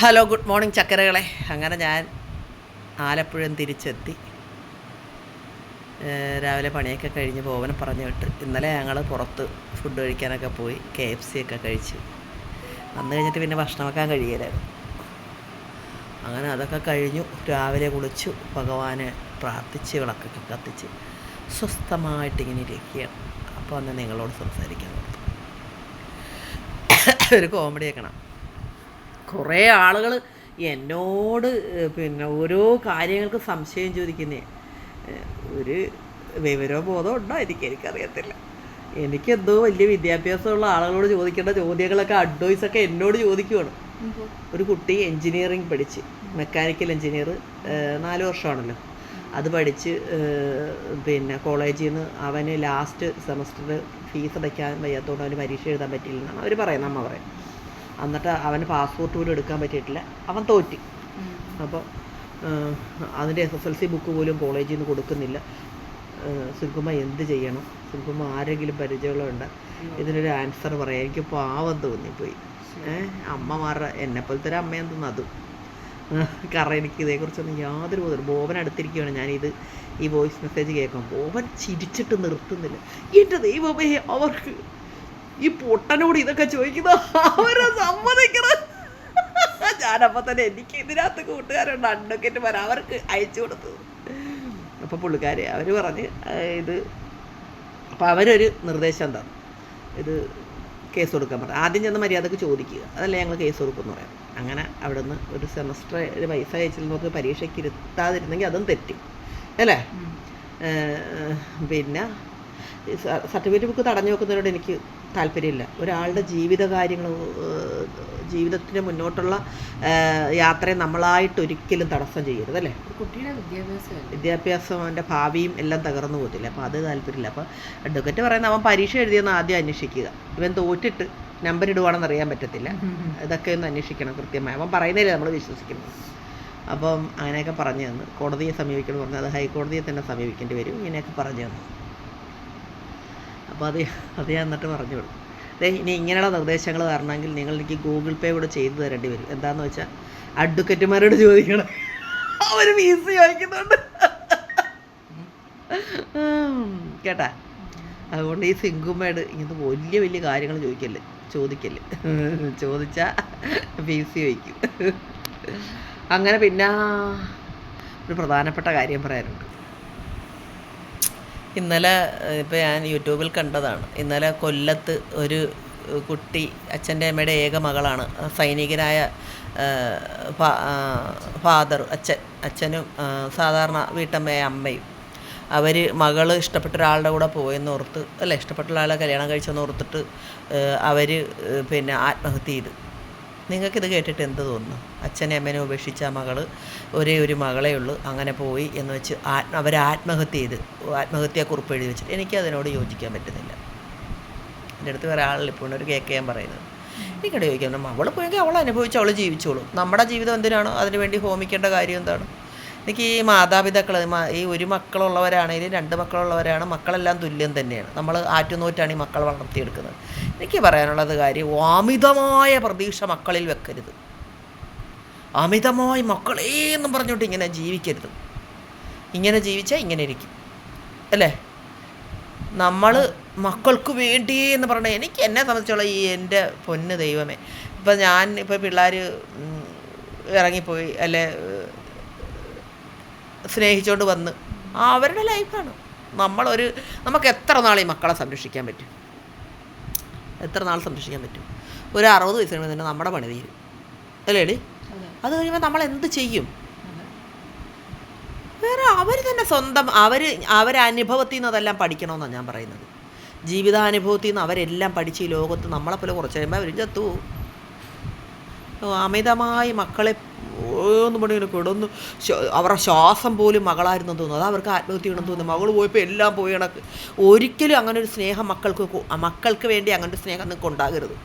Hello good morning ചക്കരകളെ. അങ്ങനെ ഞാൻ ആലപ്പുഴം തിരിച്ചെത്തി. രാവിലെ പണിയൊക്കെ കഴിഞ്ഞ് പോവനെ പറഞ്ഞു വിട്ട് ഇന്നലെ ഞങ്ങൾ പുറത്ത് ഫുഡ് കഴിക്കാനൊക്കെ പോയി. കെ എഫ് സി ഒക്കെ കഴിച്ച്. വന്നു കഴിഞ്ഞിട്ട് പിന്നെ ഭക്ഷണം വെക്കാൻ കഴിയില്ലായിരുന്നു അങ്ങനെ അതൊക്കെ കഴിഞ്ഞു. രാവിലെ കുളിച്ചു. ഭഗവാനെ പ്രാർത്ഥിച്ച് വിളക്കൊക്കെ കത്തിച്ച് സ്വസ്ഥമായിട്ട് ഇങ്ങനെ ഇരിക്കുകയാണ്. അപ്പോൾ അന്ന് നിങ്ങളോട് സംസാരിക്കാൻ ഒരു കോമഡി ആക്കണം കുറേ ആളുകൾ എന്നോട് പിന്നെ ഓരോ കാര്യങ്ങൾക്ക് സംശയം ചോദിക്കുന്നേ. ഒരു വിവരോ ബോധം ഉണ്ടോ എനിക്ക്? എനിക്കറിയത്തില്ല. എനിക്കെന്തോ വലിയ വിദ്യാഭ്യാസമുള്ള ആളുകളോട് ചോദിക്കേണ്ട ചോദ്യങ്ങളൊക്കെ അഡ്വൈസ് ഒക്കെ എന്നോട് ചോദിക്കുവാണ്. ഒരു കുട്ടി എൻജിനീയറിങ് പഠിച്ച് മെക്കാനിക്കൽ എൻജിനീയർ നാല് വർഷമാണല്ലോ. അത് പഠിച്ച് പിന്നെ കോളേജിൽ നിന്ന് അവന് ലാസ്റ്റ് സെമസ്റ്ററിൽ ഫീസ് അടയ്ക്കാൻ വയ്യാത്തതുകൊണ്ട് അവന് പരീക്ഷ എഴുതാൻ പറ്റിയില്ലെന്നാണ് അവർ പറയുന്നത് അമ്മ പറയും എന്നിട്ട് അവന് പാസ്പോർട്ട് പോലും എടുക്കാൻ പറ്റിയിട്ടില്ല. അവൻ തോറ്റി. അപ്പോൾ അതിന്റെ S S L C book പോലും കോളേജിൽ നിന്ന് കൊടുക്കുന്നില്ല. സുൽക്കുമ്മ എന്ത് ചെയ്യണം? സുൽക്കുമ്മ ആരെങ്കിലും പരിചയമുള്ളതുണ്ട് ഇതിനൊരു ആൻസർ പറയാം. എനിക്ക് പാവം തോന്നിപ്പോയി. ഏഹ് അമ്മമാരുടെ എന്നെപ്പോലത്തെ ഒരു അമ്മയെന്ന് തോന്നുന്നു അതും. കാരണം എനിക്ക് ഇതേക്കുറിച്ചൊന്നും യാതൊരു ബോധം ബോബൻ അടുത്തിരിക്കുകയാണ് ഞാനിത് ഈ വോയിസ് മെസ്സേജ് കേൾക്കാം ബോബൻ ചിരിച്ചിട്ട് നിർത്തുന്നില്ല. എന്റെ ദൈവമേ അവർക്ക് ഈ പൊട്ടനോട് ഇതൊക്കെ ചോദിക്കുന്ന അവരെ സമ്മതിക്കണം. ഞാനപ്പോൾ തന്നെ എനിക്ക് ഇതിനകത്ത് കൂട്ടുകാരുണ്ട് അഡ്വക്കേറ്റ് വരാൻ അവർക്ക് അയച്ചു കൊടുത്തത് അപ്പോൾ പുള്ളിക്കാരെ അവർ പറഞ്ഞ് ഇത് അപ്പോൾ അവരൊരു നിർദ്ദേശം തന്നു. ഇത് കേസ് കൊടുക്കാൻ പറഞ്ഞു. ആദ്യം ചെന്ന് മര്യാദയ്ക്ക് ചോദിക്കുക. അതല്ലേ ഞങ്ങൾ കേസ് കൊടുക്കുമെന്ന് പറയാം. അങ്ങനെ അവിടെ നിന്ന് ഒരു സെമസ്റ്റർ ഒരു പൈസ അയച്ചിൽ നമുക്ക് പരീക്ഷയ്ക്ക് ഇരുത്താതിരുന്നെങ്കിൽ അതും തെറ്റി. അല്ലേ? പിന്നെ സർട്ടിഫിക്കറ്റ് ബുക്ക് തടഞ്ഞു വെക്കുന്നതിനോട് എനിക്ക് താല്പര്യമില്ല. ഒരാളുടെ ജീവിത കാര്യങ്ങൾ ജീവിതത്തിന് മുന്നോട്ടുള്ള യാത്രയെ നമ്മളായിട്ട് ഒരിക്കലും തടസ്സം ചെയ്യരുത് അല്ലേ? കുട്ടിയുടെ വിദ്യാഭ്യാസം വിദ്യാഭ്യാസം അവന്റെ ഭാവിയും എല്ലാം തകർന്നു പോകത്തില്ല. അപ്പോൾ അത് താല്പര്യമില്ല. അപ്പോൾ അഡ്വക്കറ്റ് പറയുന്ന അവൻ പരീക്ഷ എഴുതിയെന്ന് ആദ്യം അന്വേഷിക്കുക. ഇവൻ തോറ്റിട്ട് നമ്പർ ഇടുവാണെന്ന് അറിയാൻ പറ്റത്തില്ല. ഇതൊക്കെ ഒന്ന് അന്വേഷിക്കണം കൃത്യമായി. അവൻ പറയുന്നില്ല നമ്മൾ വിശ്വസിക്കുന്നത്. അപ്പം അങ്ങനെയൊക്കെ പറഞ്ഞു തന്നു. കോടതിയെ സമീപിക്കണം പറഞ്ഞു. അത് ഹൈക്കോടതിയെ തന്നെ സമീപിക്കേണ്ടി വരും. ഇങ്ങനെയൊക്കെ പറഞ്ഞു തന്നു. അപ്പോൾ അത് അത് ഞാൻ എന്നിട്ട് പറഞ്ഞു വിടും. ദേ ഇനി ഇങ്ങനെയുള്ള നിർദ്ദേശങ്ങൾ തരണമെങ്കിൽ നിങ്ങൾ എനിക്ക് ഗൂഗിൾ പേ കൂടെ ചെയ്തു തരേണ്ടി വരും. എന്താണെന്ന് വെച്ചാൽ അഡ്വക്കറ്റുമാരോട് ചോദിക്കണം. അവർ ഫീസ് ചോദിക്കുന്നുണ്ട് കേട്ടാ? അതുകൊണ്ട് ഈ സിംഗുമ്മേട് ഇങ്ങനത്തെ വലിയ വലിയ കാര്യങ്ങൾ ചോദിക്കല്ലേ ചോദിക്കല്ലേ? ചോദിച്ചാൽ ഫീസ് ചോദിക്കും അങ്ങനെ പിന്നെ ഒരു പ്രധാനപ്പെട്ട കാര്യം പറയാനുണ്ട്. ഇന്നലെ ഇപ്പോൾ ഞാൻ യൂട്യൂബിൽ കണ്ടതാണ്. ഇന്നലെ കൊല്ലത്ത് ഒരു കുട്ടി അച്ഛന്റെ അമ്മയുടെ ഏക മകളാണ്. സൈനികനായ ഫാദർ അച്ഛൻ അച്ഛനും സാധാരണ വീട്ടമ്മയായ അമ്മയും. അവർ മകൾ ഇഷ്ടപ്പെട്ട ഒരാളുടെ കൂടെ പോയെന്ന് ഓർത്ത് അല്ല ഇഷ്ടപ്പെട്ട ഒരാളെ കല്യാണം കഴിച്ചെന്ന് ഓർത്തിട്ട് അവർ പിന്നെ ആത്മഹത്യ ചെയ്തു. നിങ്ങൾക്കിത് കേട്ടിട്ട് എന്ത് തോന്നുന്നു? അച്ഛനെ അമ്മനെ ഉപേക്ഷിച്ച മകൾ ഒരേ ഒരു മകളേ ഉള്ളൂ അങ്ങനെ പോയി എന്ന് വെച്ച് ആത്മ അവർ ആത്മഹത്യ ചെയ്ത് ആത്മഹത്യാക്കുറിപ്പ് എഴുതി വെച്ചിട്ട് എനിക്ക് അതിനോട് യോജിക്കാൻ പറ്റുന്നില്ല. എന്റെ അടുത്ത് വേറെ ആളിപ്പോൾ ഒരു കേക്ക് ഞാൻ പറയുന്നത്. എനിക്കവിടെ ചോദിക്കുന്നത് അവൾ പോയെങ്കിൽ അവൾ അനുഭവിച്ച് അവൾ ജീവിച്ചോളും. നമ്മുടെ ജീവിതം എന്തിനാണോ? അതിനുവേണ്ടി ഹോമിക്കേണ്ട കാര്യം എന്താണ്? എനിക്ക് ഈ മാതാപിതാക്കൾ ഈ ഒരു മക്കളുള്ളവരാണെങ്കിലും രണ്ട് മക്കളുള്ളവരാണ് മക്കളെല്ലാം തുല്യം തന്നെയാണ്. നമ്മൾ ആറ്റുനൂറ്റാണ് ഈ മക്കൾ വളർത്തിയെടുക്കുന്നത്. എനിക്ക് പറയാനുള്ളത് കാര്യം അമിതമായ പ്രതീക്ഷ മക്കളിൽ വെക്കരുത്. അമിതമായി മക്കളേ എന്നും പറഞ്ഞുകൊണ്ട് ഇങ്ങനെ ജീവിക്കരുത്. ഇങ്ങനെ ജീവിച്ചാൽ ഇങ്ങനെ ഇരിക്കും. അല്ലേ? നമ്മൾ മക്കൾക്ക് വേണ്ടി എന്ന് പറഞ്ഞാൽ എനിക്ക് എന്നെ സംബന്ധിച്ചുള്ള ഈ എന്റെ പൊന്ന് ദൈവമേ. ഇപ്പം ഞാൻ ഇപ്പോൾ പിള്ളേർ ഇറങ്ങിപ്പോയി അല്ലെ സ്നേഹിച്ചുകൊണ്ട് വന്ന്. ആ അവരുടെ ലൈഫാണ്. നമ്മളൊരു നമുക്ക് എത്ര നാൾ ഈ മക്കളെ സംരക്ഷിക്കാൻ പറ്റും? എത്ര നാൾ സംരക്ഷിക്കാൻ പറ്റും? ഒരു അറുപത് വയസ്സ് കഴിയുമ്പോൾ തന്നെ നമ്മുടെ പണി തീരും. അല്ലേ എടി അത്. കഴിയുമ്പോൾ നമ്മൾ എന്ത് ചെയ്യും? വേറെ അവർ തന്നെ സ്വന്തം അവർ അവരനുഭവത്തിൽ നിന്ന് അതെല്ലാം പഠിക്കണമെന്നാണ് ഞാൻ പറയുന്നത്. ജീവിതാനുഭവത്തിൽ നിന്ന് അവരെല്ലാം പഠിച്ച് ഈ ലോകത്ത് നമ്മളെപ്പോലെ കുറച്ച് കഴിയുമ്പോൾ അവർ ചത്തു അമിതമായി മക്കളെ ഓന്ന് പണി ഇങ്ങനെ കിടന്നു. അവരുടെ ശ്വാസം പോലും മകളായിരുന്നു തോന്നുന്നു. അത് അവർക്ക് ആത്മഹത്യ ഉണ്ടെന്ന് തോന്നുന്നു. മകൾ പോയപ്പോൾ എല്ലാം പോയി കണക്ക്. ഒരിക്കലും അങ്ങനെ ഒരു സ്നേഹം മക്കൾക്ക് മക്കൾക്ക് വേണ്ടി അങ്ങനെ ഒരു സ്നേഹം നിങ്ങൾക്ക് ഉണ്ടാകരുത്.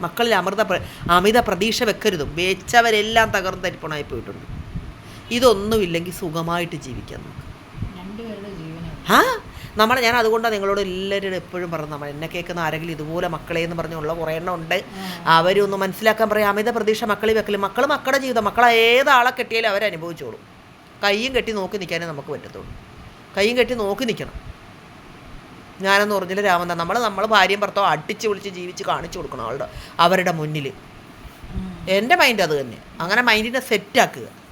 മക്കളിൽ അമൃത അമിത പ്രതീക്ഷ വെക്കരുതും. വെച്ചവരെല്ലാം തകർന്ന് തരിപ്പണമായി പോയിട്ടുണ്ട്. ഇതൊന്നുമില്ലെങ്കിൽ സുഖമായിട്ട് ജീവിക്കാം നമുക്ക്. ആ നമ്മൾ ഞാൻ അതുകൊണ്ടാണ് നിങ്ങളോട് എല്ലാവരും എപ്പോഴും പറഞ്ഞു നമ്മൾ എന്നെ കേൾക്കുന്ന ആരെങ്കിലും ഇതുപോലെ മക്കളെ എന്ന് പറഞ്ഞുള്ള കുറേ എണ്ണം ഉണ്ട്. അവരൊന്ന് മനസ്സിലാക്കാൻ പറയാം. അമിത പ്രതീക്ഷ മക്കളിൽ വെക്കലും. മക്കൾ മക്കളുടെ ജീവിതം. മക്കളെ ഏതാളെ കെട്ടിയാലും അവരനുഭവിച്ചോളും കയ്യും കെട്ടി നോക്കി നിൽക്കാനേ നമുക്ക് പറ്റത്തുള്ളൂ. കയ്യും കെട്ടി നോക്കി നിൽക്കണം ഞാനെന്ന് പറഞ്ഞില്ല രാമന്താ നമ്മൾ നമ്മൾ ഭാര്യയും ഭർത്താവും അടിച്ച് വിളിച്ച് ജീവിച്ച് കാണിച്ചു കൊടുക്കണം അവളുടെ അവരുടെ മുന്നിൽ എന്റെ മൈൻഡ് അത് തന്നെ. അങ്ങനെ മൈൻഡിനെ സെറ്റാക്കുക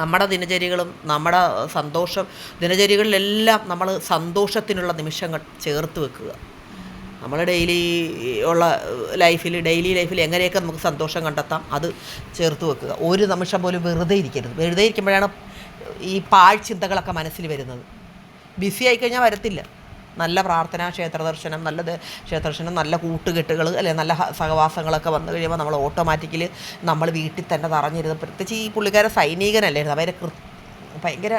നമ്മുടെ ദിനചര്യകളും നമ്മുടെ സന്തോഷം ദിനചര്യകളിലെല്ലാം നമ്മൾ സന്തോഷത്തിനുള്ള നിമിഷങ്ങൾ ചേർത്ത് വെക്കുക. നമ്മൾ ഡെയിലി ഉള്ള ലൈഫിൽ ഡെയിലി ലൈഫിൽ എങ്ങനെയൊക്കെ നമുക്ക് സന്തോഷം കണ്ടെത്താം അത് ചേർത്ത് വെക്കുക. ഒരു നിമിഷം പോലും വെറുതെ ഇരിക്കരുത്. വെറുതെ ഇരിക്കുമ്പോഴാണ് ഈ പാഴ്ചിന്തകളൊക്കെ മനസ്സിൽ വരുന്നത്. ബിസി ആയിക്കഴിഞ്ഞാൽ വരത്തില്ല. നല്ല പ്രാർത്ഥന ക്ഷേത്ര ദർശനം നല്ല ദ- ക്ഷേത്ര ദർശനം നല്ല കൂട്ടുകെട്ടുകൾ അല്ലെ നല്ല സഹവാസങ്ങളൊക്കെ വന്നു കഴിയുമ്പോൾ നമ്മൾ ഓട്ടോമാറ്റിക്കലി നമ്മൾ വീട്ടിൽ തന്നെ തറഞ്ഞിരുന്ന് പ്രത്യേകിച്ച് ഈ പുള്ളിക്കാരെ സൈനികനല്ലായിരുന്നു. അവരെ കൃ ഭയങ്കര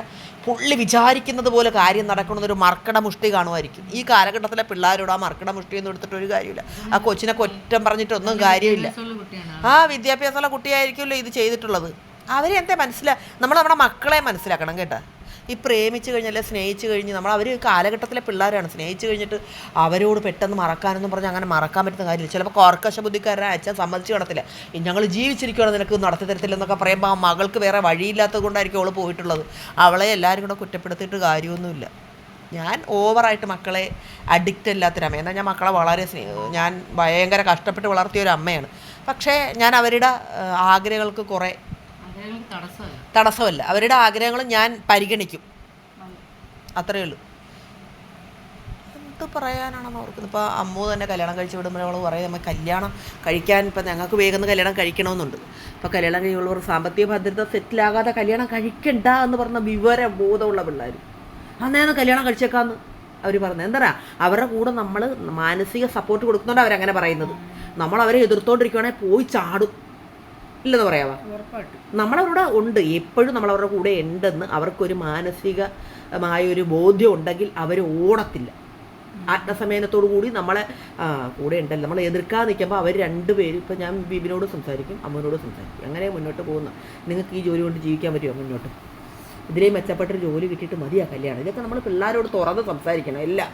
പുള്ളി വിചാരിക്കുന്നത് പോലെ കാര്യം നടക്കണമെന്നൊരു മർക്കട മുഷ്ടി കാണുമായിരിക്കും. ഈ കാലഘട്ടത്തിലെ പിള്ളേരോട് ആ മർക്കട മുഷ്ടിയൊന്നും എടുത്തിട്ട് ഒരു കാര്യമില്ല. ആ കൊച്ചിനെ കൊറ്റം പറഞ്ഞിട്ടൊന്നും കാര്യമില്ല. ആ വിദ്യാഭ്യാസമുള്ള കുട്ടിയായിരിക്കുമല്ലോ ഇത് ചെയ്തിട്ടുള്ളത്. അവരെ എന്താ മനസ്സിലാ നമ്മൾ നമ്മുടെ മക്കളെ മനസ്സിലാക്കണം കേട്ടോ. ഈ പ്രേമിച്ച് കഴിഞ്ഞാൽ സ്നേഹിച്ച് കഴിഞ്ഞ് നമ്മൾ അവർ കാലഘട്ടത്തിലെ പിള്ളേരാണ്. സ്നേഹിച്ച് കഴിഞ്ഞിട്ട് അവരോട് പെട്ടെന്ന് മറക്കാനെന്നും പറഞ്ഞ് അങ്ങനെ മറക്കാൻ പറ്റുന്ന കാര്യമില്ല. ചിലപ്പോൾ കോർക്കശ ബുദ്ധിക്കാരനെ അച്ഛൻ സമ്മതിച്ച് കാണത്തില്ല. ഞങ്ങൾ ജീവിച്ചിരിക്കുകയാണ് നിനക്ക് നടത്തി തരത്തില്ലെന്നൊക്കെ പറയുമ്പോൾ ആ മകൾക്ക് വേറെ വഴിയില്ലാത്തത് കൊണ്ടായിരിക്കും അവൾ പോയിട്ടുള്ളത്. അവളെ എല്ലാവരും കൂടെ കുറ്റപ്പെടുത്തിയിട്ട് കാര്യമൊന്നുമില്ല. ഞാൻ ഓവറായിട്ട് മക്കളെ അഡിക്റ്റ് അല്ലാത്തൊരമ്മ. എന്നാൽ ഞാൻ മക്കളെ വളരെ ഞാൻ ഭയങ്കര കഷ്ടപ്പെട്ട് വളർത്തിയ ഒരു അമ്മയാണ്. പക്ഷേ ഞാൻ അവരുടെ ആഗ്രഹങ്ങൾക്ക് കുറേ തടസ്സമല്ല തടസ്സമല്ല. അവരുടെ ആഗ്രഹങ്ങൾ ഞാൻ പരിഗണിക്കും. അത്രയേ ഉള്ളൂ. എന്ത് പറയാനാണെന്ന് ഓർക്കുന്നത് ഇപ്പോൾ അമ്മു തന്നെ കല്യാണം കഴിച്ച് വിടുമ്പോൾ അവൾ പറയും നമ്മൾ കല്യാണം കഴിക്കാൻ ഇപ്പം ഞങ്ങൾക്ക് വേഗം കല്യാണം കഴിക്കണമെന്നുണ്ട്. അപ്പോൾ കല്യാണം കഴിയുള്ളവർ സാമ്പത്തിക ഭദ്രത സെറ്റിലാകാതെ കല്യാണം കഴിക്കണ്ട എന്ന് പറഞ്ഞ വിവര ബോധമുള്ള പിള്ളേർ അന്നേന്ന് കല്യാണം കഴിച്ചേക്കാന്ന്. അവർ പറഞ്ഞത് എന്താ അവരുടെ കൂടെ നമ്മൾ മാനസിക സപ്പോർട്ട് കൊടുക്കുന്നുണ്ട് അവരങ്ങനെ പറയുന്നത്. നമ്മൾ അവരെ എതിർത്തോണ്ടിരിക്കുകയാണെങ്കിൽ പോയി ചാടും. ഇല്ലെന്ന് പറയാവാ? നമ്മളവരുടെ ഉണ്ട്. എപ്പോഴും നമ്മളവരുടെ കൂടെ ഉണ്ടെന്ന് അവർക്കൊരു മാനസികമായ ഒരു ബോധ്യം ഉണ്ടെങ്കിൽ അവർ ഓടത്തില്ല. ആത്മസമയനത്തോടു കൂടി നമ്മളെ കൂടെ ഉണ്ടല്ലോ. നമ്മളെ എതിർക്കാൻ നിൽക്കുമ്പോൾ അവർ രണ്ടുപേരും ഇപ്പം ഞാൻ ബിബിനോട് സംസാരിക്കും അമ്മനോട് സംസാരിക്കും. അങ്ങനെ മുന്നോട്ട് പോകുന്ന നിങ്ങൾക്ക് ഈ ജോലി കൊണ്ട് ജീവിക്കാൻ പറ്റുമോ മുന്നോട്ട്? ഇതിലേ മെച്ചപ്പെട്ടൊരു ജോലി കിട്ടിയിട്ട് മതിയാ കല്യാണം. ഇതൊക്കെ നമ്മൾ പിള്ളേരോട് തുറന്ന് സംസാരിക്കണം എല്ലാം.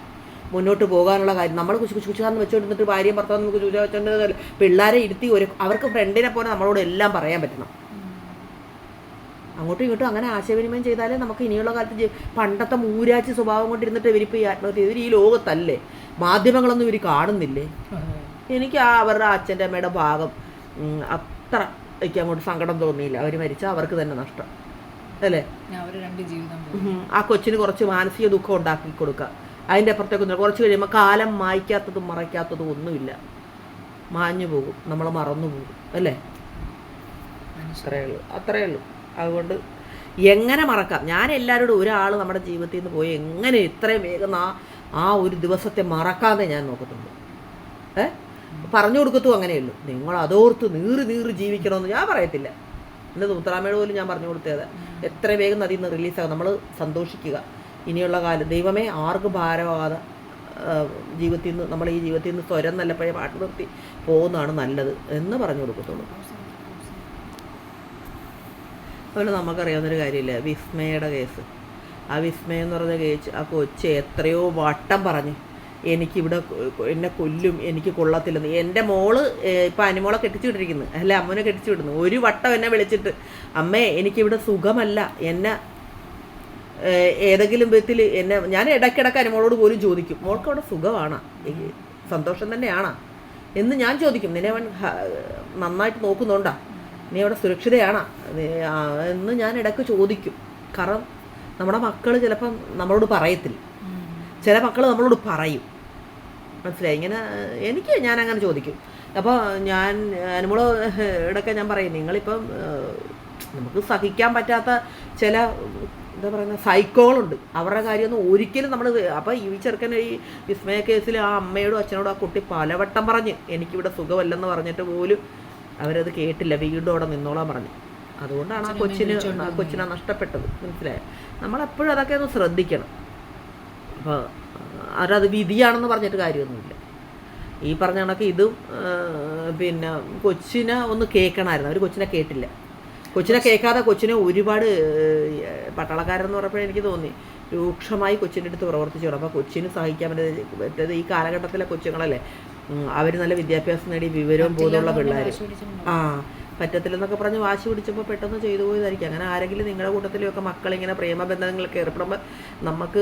മുന്നോട്ട് പോകാനുള്ള കാര്യം. നമ്മൾ കുശു കുശു കുശാന്ന് വെച്ചുകൊണ്ടിരുന്നിട്ട് ഭാര്യയും ഭർത്താവ് നമുക്ക് കുശു വെച്ചോണ്ട് പിള്ളേരെ ഇരുത്തി ഒരു അവർക്ക് ഫ്രണ്ടിനെ പോലെ നമ്മളോട് എല്ലാം പറയാൻ പറ്റണം. അങ്ങോട്ടും ഇങ്ങോട്ടും അങ്ങനെ ആശയവിനിമയം ചെയ്താലേ നമുക്ക് ഇനിയുള്ള കാലത്ത് പണ്ടത്തെ മൂരാച്ചി സ്വഭാവം കൊണ്ടിരുന്നിട്ട് ഇവരിപ്പോൾ ഈ ആത്മഹത്യ ഇവർ ഈ ലോകത്തല്ലേ? മാധ്യമങ്ങളൊന്നും ഇവർ കാണുന്നില്ലേ? എനിക്ക് ആ അവരുടെ അച്ഛന്റെ അമ്മയുടെ ഭാഗം അത്ര എനിക്ക് അങ്ങോട്ട് സങ്കടം തോന്നിയില്ല. അവർ മരിച്ചാൽ അവർക്ക് തന്നെ നഷ്ടം. അല്ലേ. ആ കൊച്ചിന് കുറച്ച് മാനസിക ദുഃഖം ഉണ്ടാക്കി കൊടുക്കുക അതിന്റെ അപ്പുറത്തേക്കൊന്നും കുറച്ച് കഴിയുമ്പോൾ കാലം മായ്ക്കാത്തതും മറയ്ക്കാത്തതും ഒന്നുമില്ല. മാഞ്ഞു പോകും. നമ്മൾ മറന്നു പോകും. അല്ലേ? അത്രയേ ഉള്ളൂ. അത്രയേ ഉള്ളൂ. അതുകൊണ്ട് എങ്ങനെ മറക്കാം? ഞാൻ എല്ലാവരോടും ഒരാൾ നമ്മുടെ ജീവിതത്തിൽ നിന്ന് പോയി എങ്ങനെ ഇത്രയും വേഗം ആ ആ ഒരു ദിവസത്തെ മറക്കാതെ ഞാൻ നോക്കത്തുള്ളൂ. ഏ? പറഞ്ഞു കൊടുക്കത്തും അങ്ങനെയുള്ളൂ. നിങ്ങൾ അതോർത്ത് നീറി നീറി ജീവിക്കണമെന്ന് ഞാൻ പറയത്തില്ല. എന്റെ മുത്തറാമയുടെ പോലും ഞാൻ പറഞ്ഞു കൊടുത്തത് എത്ര വേഗം അതിൽ നിന്ന് റിലീസാകും. നമ്മൾ സന്തോഷിക്കുക. ഇനിയുള്ള കാലം. ദൈവമേ ആർക്ക് ഭാരവാദ ജീവിതത്തിൽ നിന്ന് നമ്മൾ ഈ ജീവിതത്തിൽ നിന്ന് സ്വരം നല്ലപ്പോഴേ പാട്ട് നിർത്തി പോകുന്നതാണ് നല്ലത് എന്ന് പറഞ്ഞു കൊടുക്കത്തുള്ളൂ. അതുപോലെ നമുക്കറിയാവുന്നൊരു കാര്യമില്ല. വിസ്മയുടെ കേസ്. ആ വിസ്മയം എന്ന് പറഞ്ഞ കേസ് ആ കൊച്ച് എത്രയോ വട്ടം പറഞ്ഞു എനിക്കിവിടെ എന്നെ കൊല്ലും എനിക്ക് കൊള്ളത്തില്ലെന്ന്. എന്റെ മോൾ ഇപ്പം അനുമോളെ കെട്ടിച്ചു വിട്ടിരിക്കുന്നു അല്ല അമ്മനെ കെട്ടിച്ചു വിടുന്നു ഒരു വട്ടം എന്നെ വിളിച്ചിട്ട് അമ്മേ എനിക്കിവിടെ സുഖമല്ല. എന്നെ ഏതെങ്കിലും വിധത്തിൽ എന്നെ ഞാൻ ഇടയ്ക്കിടയ്ക്ക് അനുമോളോട് പോലും ചോദിക്കും മോൾക്ക് അവിടെ സുഖമാണ്? സന്തോഷം തന്നെയാണോ? എന്ന് ഞാൻ ചോദിക്കും നിന്നെ അവൻ നന്നായിട്ട് നോക്കുന്നുണ്ടാ? നീ അവിടെ സുരക്ഷിതയാണോ? എന്ന് ഞാൻ ഇടയ്ക്ക് ചോദിക്കും. കാരണം നമ്മുടെ മക്കൾ ചിലപ്പം നമ്മളോട് പറയത്തില്ല. ചില മക്കൾ നമ്മളോട് പറയും. മനസ്സിലായി? ഇങ്ങനെ എനിക്ക് ഞാൻ അങ്ങനെ ചോദിക്കും. അപ്പോൾ ഞാൻ അനുമോൾ ഇടയ്ക്ക് ഞാൻ പറയും നിങ്ങളിപ്പം നമുക്ക് സഹിക്കാൻ പറ്റാത്ത ചില എന്താ പറയുന്നത് സൈക്കോളുണ്ട്. അവരുടെ കാര്യമൊന്നും ഒരിക്കലും നമ്മൾ അപ്പോൾ ഈ ചെറുക്കൻ ഈ വിസ്മയ കേസിൽ ആ അമ്മയോടും അച്ഛനോടും ആ കുട്ടി പലവട്ടം പറഞ്ഞ് എനിക്കിവിടെ സുഖമല്ലെന്ന് പറഞ്ഞിട്ട് പോലും അവരത് കേട്ടില്ല. വീണ്ടും അവിടെ നിന്നോളാൻ പറഞ്ഞു. അതുകൊണ്ടാണ് ആ കൊച്ചിന് ആ കൊച്ചിനെ നഷ്ടപ്പെട്ടത്. മനസ്സിലായോ? നമ്മളെപ്പോഴും അതൊക്കെ ഒന്ന് ശ്രദ്ധിക്കണം. അപ്പോൾ അവരത് വിധിയാണെന്ന് പറഞ്ഞിട്ട് കാര്യമൊന്നുമില്ല. ഈ പറഞ്ഞ കണക്ക് ഇതും പിന്നെ കൊച്ചിനെ ഒന്ന് കേൾക്കണമായിരുന്നു. അവർ കൊച്ചിനെ കേട്ടില്ല. കൊച്ചിനെ കേൾക്കാതെ കൊച്ചിനെ ഒരുപാട് പട്ടാളക്കാരെന്ന് പറഞ്ഞപ്പോൾ എനിക്ക് തോന്നി. രൂക്ഷമായി കൊച്ചിന്റെ അടുത്ത് പ്രവർത്തിച്ചു. അപ്പോൾ കൊച്ചിന് സഹിക്കാൻ പറ്റത് ഈ കാലഘട്ടത്തിലെ കൊച്ചുങ്ങളല്ലേ? അവർ നല്ല വിദ്യാഭ്യാസം നേടി വിവരവും ബോധമുള്ള പിള്ളേർ ആ പറ്റത്തില്ലെന്നൊക്കെ പറഞ്ഞ് വാശി പിടിച്ചപ്പോൾ പെട്ടെന്ന് ചെയ്തു പോയതായിരിക്കും. അങ്ങനെ ആരെങ്കിലും നിങ്ങളുടെ കൂട്ടത്തിലൊക്കെ മക്കളിങ്ങനെ പ്രേമബന്ധങ്ങൾക്ക് ഏർപ്പെടുമ്പോൾ നമുക്ക്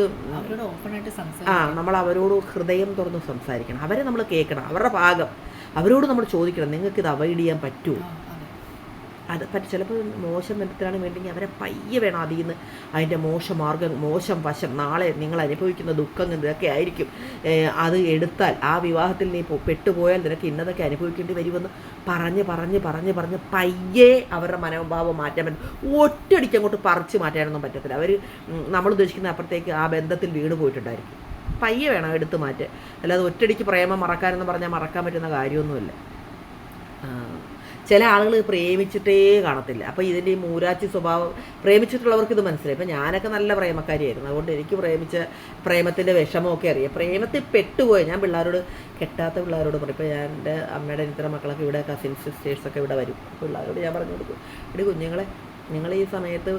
ആ നമ്മൾ അവരോട് ഹൃദയം തുറന്ന് സംസാരിക്കണം. അവരെ നമ്മൾ കേൾക്കണം. അവരുടെ ഭാഗം. അവരോട് നമ്മൾ ചോദിക്കണം. നിങ്ങൾക്ക് ഇത് അവോയ്ഡ് ചെയ്യാൻ പറ്റുമോ? അതെ. പറ്റും ചിലപ്പോൾ മോശം ബന്ധത്തിലാണ് വേണ്ടെങ്കിൽ അവരെ പയ്യെ വേണം അതിൽ നിന്ന് അതിന്റെ മോശം മാർഗം മോശം വശം നാളെ നിങ്ങൾ അനുഭവിക്കുന്ന ദുഃഖം ഇതൊക്കെ ആയിരിക്കും. അത് എടുത്താൽ ആ വിവാഹത്തിൽ നീ പെട്ടുപോയാൽ നിനക്ക് ഇന്നതൊക്കെ അനുഭവിക്കേണ്ടി വരുമെന്ന് പറഞ്ഞ് പറഞ്ഞ് പറഞ്ഞ് പറഞ്ഞ് പയ്യെ അവരുടെ മനോഭാവം മാറ്റാൻ പറ്റും. ഒറ്റയടിക്ക് അങ്ങോട്ട് പറിച്ച് മാറ്റാനൊന്നും പറ്റത്തില്ല. അവർ നമ്മൾ ഉദ്ദേശിക്കുന്ന അപ്പുറത്തേക്ക് ആ ബന്ധത്തിൽ വീട് പോയിട്ടുണ്ടായിരിക്കും. പയ്യെ വേണം എടുത്ത് മാറ്റുക അല്ലാതെ ഒറ്റയടിക്ക് പ്രേമം മറക്കാനെന്ന് പറഞ്ഞാൽ മറക്കാൻ പറ്റുന്ന കാര്യമൊന്നുമില്ല. ചില ആളുകൾ പ്രേമിച്ചിട്ടേ കാണത്തില്ല. അപ്പോൾ ഇതിന്റെ ഈ മൂരാച്ചി സ്വഭാവം പ്രേമിച്ചിട്ടുള്ളവർക്ക് ഇത് മനസ്സിലായി. ഇപ്പം ഞാനൊക്കെ നല്ല പ്രേമക്കാരിയായിരുന്നു. അതുകൊണ്ട് എനിക്ക് പ്രേമിച്ച പ്രേമത്തിന്റെ വിഷമമൊക്കെ അറിയാം. പ്രേമത്തിൽ പെട്ടുപോയി ഞാൻ പിള്ളേരോട് കെട്ടാത്ത പിള്ളേരോട് പറയും. ഇപ്പോൾ ഞാൻ എന്റെ അമ്മയുടെ ഇത്ര മക്കളൊക്കെ ഇവിടെ കസിൻ സിസ്റ്റേഴ്സൊക്കെ ഇവിടെ വരും. പിള്ളേരോട് ഞാൻ പറഞ്ഞു കൊടുക്കും. എടി കുഞ്ഞുങ്ങളെ നിങ്ങൾ ഈ സമയത്ത്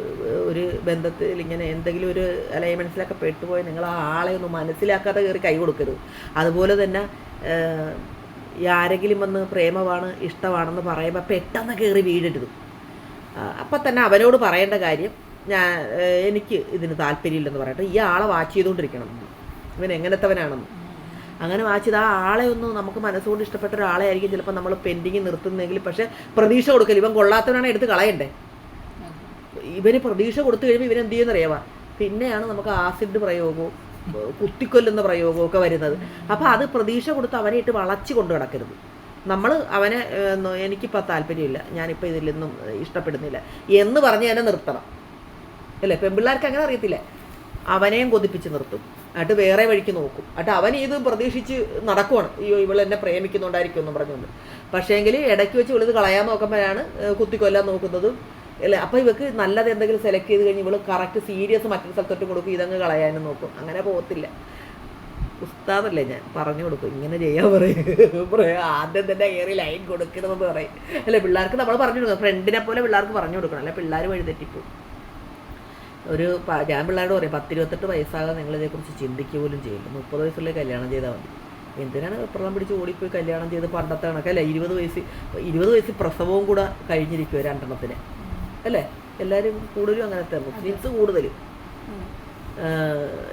ഒരു ബന്ധത്തിൽ ഇങ്ങനെ എന്തെങ്കിലും ഒരു അലൈൻമെൻസിലൊക്കെ പെട്ടുപോയി നിങ്ങൾ ആ ആളെ ഒന്ന് മനസ്സിലാക്കാതെ കയറി കൈ കൊടുക്കരുത്. അതുപോലെ തന്നെ ഈ ആരെങ്കിലും വന്ന് പ്രേമമാണ് ഇഷ്ടമാണെന്ന് പറയുമ്പോൾ പെട്ടെന്ന് കയറി വീഴരുത് അപ്പം തന്നെ അവനോട് പറയേണ്ട കാര്യം ഞാൻ എനിക്ക് ഇതിന് താല്പര്യമില്ലെന്ന് പറയട്ടെ. ഈ ആളെ വാച്ച് ചെയ്തുകൊണ്ടിരിക്കണം. ഇവൻ എങ്ങനത്തവനാണെന്ന്. അങ്ങനെ വാച്ച് ചെയ്ത് ആ ആളെ ഒന്ന് നമുക്ക് മനസ്സുകൊണ്ട് ഇഷ്ടപ്പെട്ട ഒരാളെ ആയിരിക്കും ചിലപ്പോൾ നമ്മൾ പെൻഡിങ് നിർത്തുന്നെങ്കിൽ. പക്ഷേ പ്രതീക്ഷ കൊടുക്കൽ ഇവൻ കൊള്ളാത്തവനാണ് എടുത്ത് കളയണ്ടേ? ഇവന് പ്രതീക്ഷ കൊടുത്തു കഴിയുമ്പോൾ ഇവൻ എന്ത് ചെയ്യുന്നറിയാവാ? പിന്നെയാണ് നമുക്ക് ആസിഡ് പ്രയോഗവും കുത്തിക്കൊല്ലുന്ന പ്രയോഗവും ഒക്കെ വരുന്നത്. അപ്പോൾ അത് പ്രതീക്ഷ കൊടുത്ത് അവനെ ഇട്ട് വളച്ച് കൊണ്ട് കിടക്കരുത് നമ്മൾ അവനെ എനിക്കിപ്പോൾ താല്പര്യമില്ല. ഞാനിപ്പോൾ ഇതിലൊന്നും ഇഷ്ടപ്പെടുന്നില്ല. എന്ന് പറഞ്ഞ് തന്നെ നിർത്തണം. അല്ലേ? പെൺപിള്ളേർക്ക് അങ്ങനെ അറിയത്തില്ല. അവനെയും കൊതിപ്പിച്ച് നിർത്തും. എന്നിട്ട് വേറെ വഴിക്ക് നോക്കും. എന്നിട്ട് അവൻ ഇത് പ്രതീക്ഷിച്ച് നടക്കുവാണ്. അയ്യോ ഇവൾ എന്നെ പ്രേമിക്കുന്നുണ്ടായിരിക്കും എന്ന് പറഞ്ഞുകൊണ്ട്. പക്ഷേങ്കിൽ ഇടയ്ക്ക് വെച്ച് ഇവളിത് കളയാൻ നോക്കുമ്പോഴാണ് കുത്തിക്കൊല്ലാൻ നോക്കുന്നതും അല്ലേ? അപ്പോൾ ഇവക്ക് നല്ലത് എന്തെങ്കിലും സെലക്ട് ചെയ്ത് കഴിഞ്ഞ് ഇവൾ കറക്റ്റ് സീരിയസ് മറ്റൊരു സ്ഥലത്തോട്ട് കൊടുക്കും ഇതങ്ങ് കളയാനും നോക്കും. അങ്ങനെ പോകത്തില്ല. ഉസ്താദല്ലേ ഞാൻ? പറഞ്ഞു കൊടുക്കും. ഇങ്ങനെ ചെയ്യാൻ പറയും. പറയും. ആദ്യം തന്നെ കയറി ലൈൻ കൊടുക്കണമെന്ന് പറയും. അല്ലെ? പിള്ളേർക്ക് നമ്മൾ പറഞ്ഞു കൊടുക്കണം. ഫ്രണ്ടിനെ പോലെ പിള്ളേർക്ക് പറഞ്ഞു കൊടുക്കണം. അല്ലെ? പിള്ളേർ വഴി തെറ്റിപ്പോവും. ഒരു ഞാൻ പിള്ളേരോട് പറയും പത്തിരുപത്തെട്ട് വയസ്സാകാൻ നിങ്ങളിതേക്കുറിച്ച് ചിന്തിക്കുക പോലും ചെയ്യില്ല. മുപ്പത് വയസ്സുള്ള കല്യാണം ചെയ്താൽ മതി. എന്തിനാണ് പ്രളം പിടിച്ച് ഓടിപ്പോയി കല്യാണം ചെയ്ത് പണ്ടത്തെ കണക്കല്ല? ഇരുപത് വയസ്സ് ഇരുപത് വയസ്സ് പ്രസവവും കൂടെ കഴിഞ്ഞിരിക്കുക രണ്ടെണ്ണത്തിന്. അല്ലേ? എല്ലാവരും കൂടുതലും അങ്ങനത്തെ മുസ്ലിംസ് കൂടുതലും.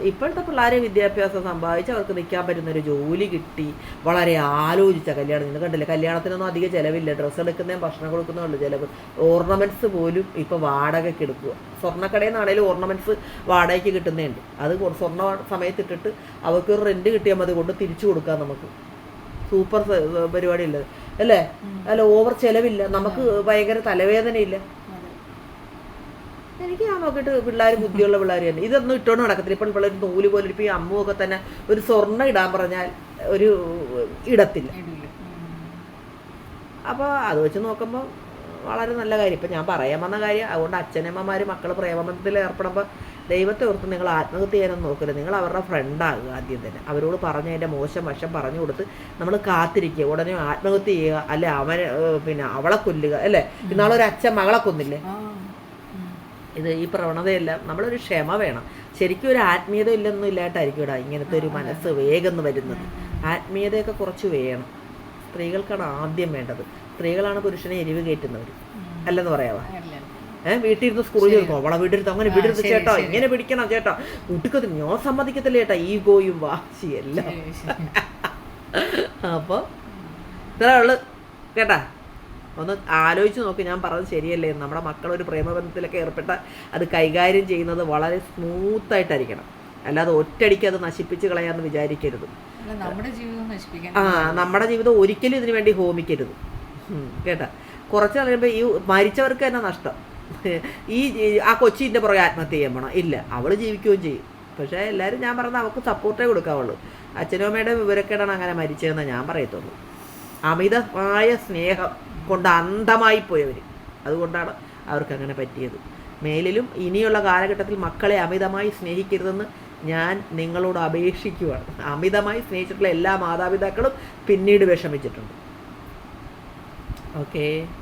ഇപ്പോഴത്തെ പിള്ളേരെ വിദ്യാഭ്യാസം സമ്പാദിച്ച് അവർക്ക് നിൽക്കാൻ പറ്റുന്ന ഒരു ജോലി കിട്ടി. വളരെ ആലോചിച്ച കല്യാണം. നിങ്ങൾ കണ്ടില്ലേ? കല്യാണത്തിനൊന്നും അധികം ചിലവില്ല. ഡ്രസ്സ് എടുക്കുന്നതും ഭക്ഷണം കൊടുക്കുന്നേ ഉള്ളൂ ചിലവ്. ഓർണമെന്റ്സ് പോലും ഇപ്പോൾ വാടകയ്ക്ക് എടുക്കുക. സ്വർണക്കടയിൽ നിന്നാണേലും ഓർണമെന്റ്സ് വാടകയ്ക്ക് കിട്ടുന്നുണ്ട് അത് സ്വർണ സമയത്ത് ഇട്ടിട്ട് അവർക്ക് ഒരു റെന്റ് കിട്ടിയാൽ മതി. കൊണ്ട് തിരിച്ചു കൊടുക്കാം നമുക്ക്. സൂപ്പർ പരിപാടി ഉള്ളത് അല്ലേ? അല്ല ഓവർ ചിലവില്ല. നമുക്ക് ഭയങ്കര തലവേദനയില്ല. എനിക്ക് ഞാൻ നോക്കിയിട്ട് പിള്ളേർ ബുദ്ധിയുള്ള പിള്ളേർ തന്നെ. ഇതൊന്നും ഇട്ടോണ്ട് നടക്കത്തില്ല. ഇപ്പോൾ പിള്ളേർ നൂൽ പോലെ ഇപ്പം ഈ അമ്മുവൊക്കെ തന്നെ ഒരു സ്വർണം ഇടാൻ പറഞ്ഞാൽ ഒരു ഇടത്തില്ല. അപ്പോൾ അത് വെച്ച് നോക്കുമ്പോൾ വളരെ നല്ല കാര്യം. ഇപ്പം ഞാൻ പറയാൻ വന്ന കാര്യം അതുകൊണ്ട് അച്ഛനമ്മമാർ മക്കൾ പ്രേമബന്ധത്തിൽ ഏർപ്പെടുമ്പോൾ ദൈവത്തെ ഓർത്ത് നിങ്ങൾ ആത്മഹത്യ ചെയ്യാനൊന്നും നോക്കരുത് നിങ്ങൾ അവരുടെ ഫ്രണ്ടാകുക ആദ്യം തന്നെ. അവരോട് പറഞ്ഞ് അതിന്റെ മോശം വശം പറഞ്ഞു കൊടുത്ത് നമ്മൾ കാത്തിരിക്കുക. ഉടനെ ആത്മഹത്യ ചെയ്യുക. അല്ലെ അവനെ പിന്നെ അവളെ കൊല്ലുക. അല്ലേ? ഇന്നാളൊരു അച്ഛൻ മകളെ കൊന്നില്ലേ. ഇത് ഈ പ്രവണതയെല്ലാം നമ്മളൊരു ക്ഷമ വേണം. ശരിക്കും ഒരു ആത്മീയത ഇല്ലെന്നും ഇല്ലായിട്ടായിരിക്കും ഇവിടെ ഇങ്ങനത്തെ ഒരു മനസ്സ് വേഗം വരുന്നത്. ആത്മീയതയൊക്കെ കുറച്ച് വേണം. സ്ത്രീകൾക്കാണ് ആദ്യം വേണ്ടത്. സ്ത്രീകളാണ് പുരുഷനെ എരിവ് കയറ്റുന്നവർ അല്ലെന്ന് പറയാവാ? ഏഹ് വീട്ടിൽ ഇരുന്ന് സ്കൂളിൽ ചേർക്കും? അവളെ വീട്ടിരുത്ത് അങ്ങനെ വീട്ടിരുത്ത് ചേട്ടാ ഇങ്ങനെ പിടിക്കണം ചേട്ടാ. കുട്ടിക്കത് ഞാൻ സമ്മതിക്കത്തില്ല ചേട്ടാ. ഈഗോയും വാശിയെല്ലാം എല്ലാം. അപ്പോൾ ഇത്രേ ഉള്ളു. കേട്ടാ? ഒന്ന് ആലോചിച്ച് നോക്കി ഞാൻ പറഞ്ഞത് ശരിയല്ലേ? നമ്മുടെ മക്കൾ ഒരു പ്രേമബന്ധത്തിലൊക്കെ ഏർപ്പെട്ട അത് കൈകാര്യം ചെയ്യുന്നത് വളരെ സ്മൂത്തായിട്ടായിരിക്കണം. അല്ലാതെ ഒറ്റയടിക്ക് അത് നശിപ്പിച്ച് കളയാമെന്ന് വിചാരിക്കരുത്. ആ നമ്മുടെ ജീവിതം ഒരിക്കലും ഇതിനു വേണ്ടി ഹോമിക്കരുത്. കേട്ടാ? കുറച്ച് കഴിയുമ്പോൾ ഈ മരിച്ചവർക്ക് തന്നെ നഷ്ടം. ഈ ഈ- ആ കൊച്ചിന്റെ പുറകെ ആത്മഹത്യ ചെയ്യാൻ പോണം. ഇല്ല അവൾ ജീവിക്കുകയും ചെയ്യും. പക്ഷേ എല്ലാവരും ഞാൻ പറഞ്ഞത് അവൾക്ക് സപ്പോർട്ടേ കൊടുക്കാവുള്ളൂ. അച്ഛനും അമ്മയുടെ വിവരക്കേടാണ് അങ്ങനെ മരിച്ചതെന്ന് ഞാൻ പറയത്തുള്ളൂ. അമിതമായ സ്നേഹം. കൊണ്ട് അന്ധമായി പോയവർ അതുകൊണ്ടാണ് അവർക്ക് അങ്ങനെ പറ്റിയത്. മേലിലും ഇനിയുള്ള കാലഘട്ടത്തിൽ മക്കളെ അമിതമായി സ്നേഹിക്കരുതെന്ന് ഞാൻ നിങ്ങളോട് അപേക്ഷിക്കുകയാണ് അമിതമായി സ്നേഹിച്ചിട്ടുള്ള എല്ലാ മാതാപിതാക്കളും പിന്നീട് വിഷമിച്ചിട്ടുണ്ട്. ഓക്കേ.